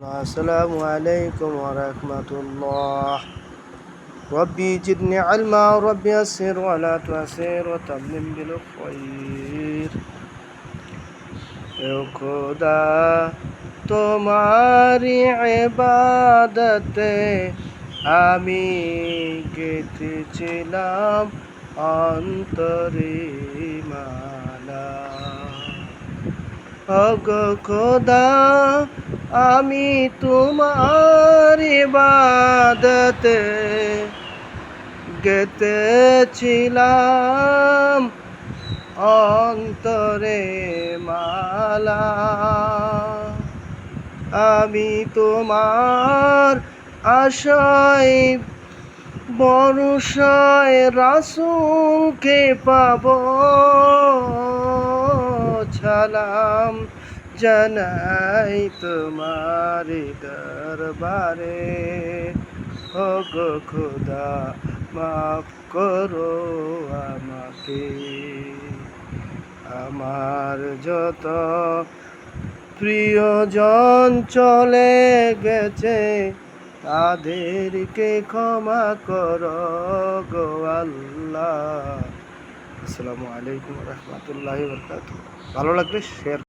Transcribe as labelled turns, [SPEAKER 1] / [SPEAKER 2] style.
[SPEAKER 1] السلام عليكم ورحمة الله ربي زدني علما ربي يسر ولا تعسر وتمم بالخير এ খোদা তোমারি ইবাদতে আমি গেতেছিলাম অন্তরে মালা অগ খোদা আমি তোমার ইবাদতে গেতেছিলাম। অন্তরে মালা আমি তোমার আশায় বরসায় রাসুলকে পাব। ছালাম জানাই তোমার দরবারে। ও খোদা, মাফ করো আমাকে। আমার যত প্রিয়জন চলে গেছে, তাদেরকে ক্ষমা করো গো আল্লাহ। আসসালামু আলাইকুম রহমতুল্লাহ বরকাত ভালো লাগলে শেয়ার